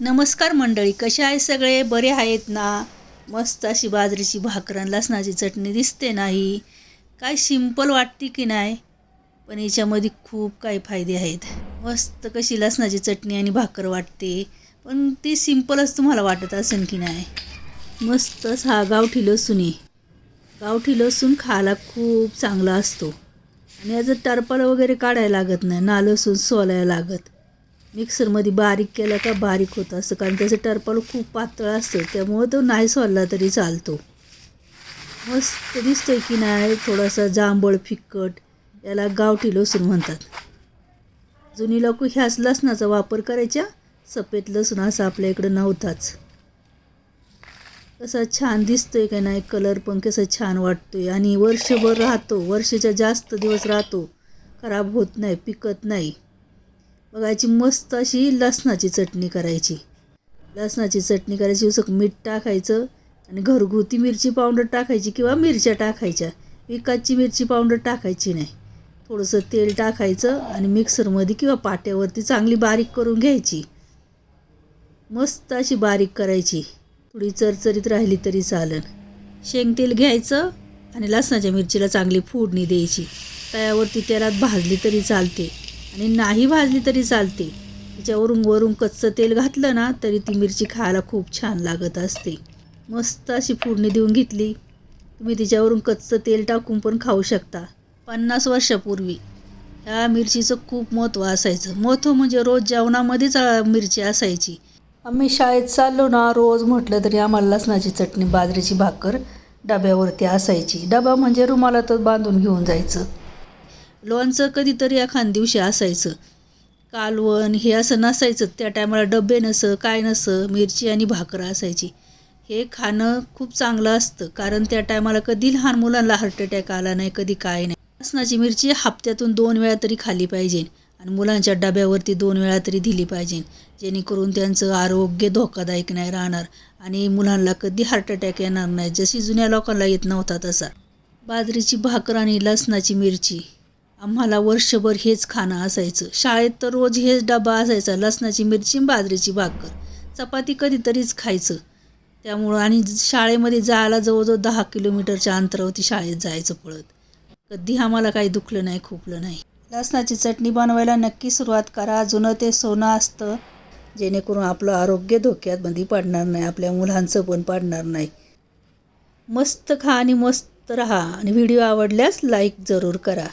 नमस्कार मंडळी कसे आहे सगळे? बरे आहेत ना? मस्त अशी बाजरीची भाकर आणि लसणाची चटणी दिसते नाही. काय सिंपल वाटते की नाही? पण याच्यामध्ये खूप काही फायदे आहेत. मस्त कशी लसणाची चटणी आणि भाकर वाटते. पण ती सिंपलच तुम्हाला वाटत असेल की नाही? मस्तच हा गावठी लसूण आहे. गावठी लसूण खायला खूप चांगला असतो. आणि याचं टरपाल वगैरे काढायला लागत नाही. ना लसूण सोलायला लागत. मिक्सरमध्ये बारीक केला का बारीक होत असतं कारण त्याचं टरपाल खूप पातळ असतं त्यामुळं तो नाही सोलला तरी चालतो. मस्त दिसतोय की नाही थोडासा जांभळ फिक्कट याला गावठी लसूण म्हणतात. जुनी लोक ह्याच लसणाचा वापर करायच्या सफेद लसूण असा आपल्या इकडं नव्हताच. कसा छान दिसतोय का नाही कलर पण कसा छान वाटतोय. आणि वर्षभर राहतो वर्षाच्या जास्त दिवस राहतो खराब होत नाही पिकत नाही. बघायची मस्त अशी लसणाची चटणी करायची. लसणाची चटणी करायची उसक मीठ टाकायचं आणि घरगुती मिरची पावडर टाकायची किंवा मिरच्या टाकायच्या. विकाची मिरची पावडर टाकायची नाही. थोडंसं तेल टाकायचं आणि मिक्सरमध्ये किंवा पाट्यावरती चांगली बारीक करून घ्यायची. मस्त अशी बारीक करायची. थोडी चरचरीत राहिली तरी चालेल शेंगतेल घ्यायचं आणि लसणाच्या मिरचीला चांगली फोडणी द्यायची. तयावरती तेलात भाजली तरी चालते. आणि नाही भाजली तरी चालते. तिच्यावरून वरून कच्चं तेल घातलं ना तरी ती मिरची खायला खूप छान लागत असते. मस्त अशी फोडणी देऊन घेतली. तुम्ही तिच्यावरून कच्चं तेल टाकून पण खाऊ शकता. पन्नास वर्षापूर्वी. ह्या मिरचीचं खूप महत्त्व असायचं. महत्त्व म्हणजे रोज जेवणामध्येच मिरची असायची. आम्ही शाळेत चाललो ना रोज म्हटलं तरी आम्हाला लसणाची चटणी बाजरीची भाकर डब्यावरती असायची. डबा म्हणजे रुमालातच बांधून घेऊन जायचं. लोणचं कधीतरी एखाद दिवशी असायचं. कालवण हे असं नसायचं. त्या टायमाला डबे नसं काय नसं मिरची आणि भाकरं असायची. हे खाणं खूप चांगलं असतं. कारण त्या टायमाला कधी लहान मुलांना हार्ट अटॅक आला नाही कधी काय नाही. लसणाची मिरची हप्त्यातून दोन वेळा तरी खाली पाहिजे. आणि मुलांच्या डब्यावरती दोन वेळा तरी दिली पाहिजे. जेणेकरून त्यांचं आरोग्य धोकादायक नाही राहणार. आणि मुलांना कधी हार्ट अटॅक येणार नाही. जशी जुन्या लोकांना येत नव्हता तसा. बाजरीची भाकर आणि लसणाची मिरची. आम्हाला वर्षभर हेच खाणं असायचं. शाळेत तर रोज हेच डबा असायचा लसणाची मिरची बाजरीची भाकर. चपाती कधीतरीच खायचं. त्यामुळं आणि शाळेमध्ये जायला जवळजवळ दहा किलोमीटरच्या अंतरावरती शाळेत जायचं पळत. कधी आम्हाला काही दुखलं नाही खुपलं नाही. लसणाची चटणी बनवायला नक्की सुरुवात करा. जुनं ते सोनं असतं. जेणेकरून आपलं आरोग्य धोक्यात मध्ये पडणार नाही आपल्या मुलांचं पण पडणार नाही. मस्त खा आणि मस्त राहा. आणि व्हिडिओ आवडल्यास लाईक जरूर करा.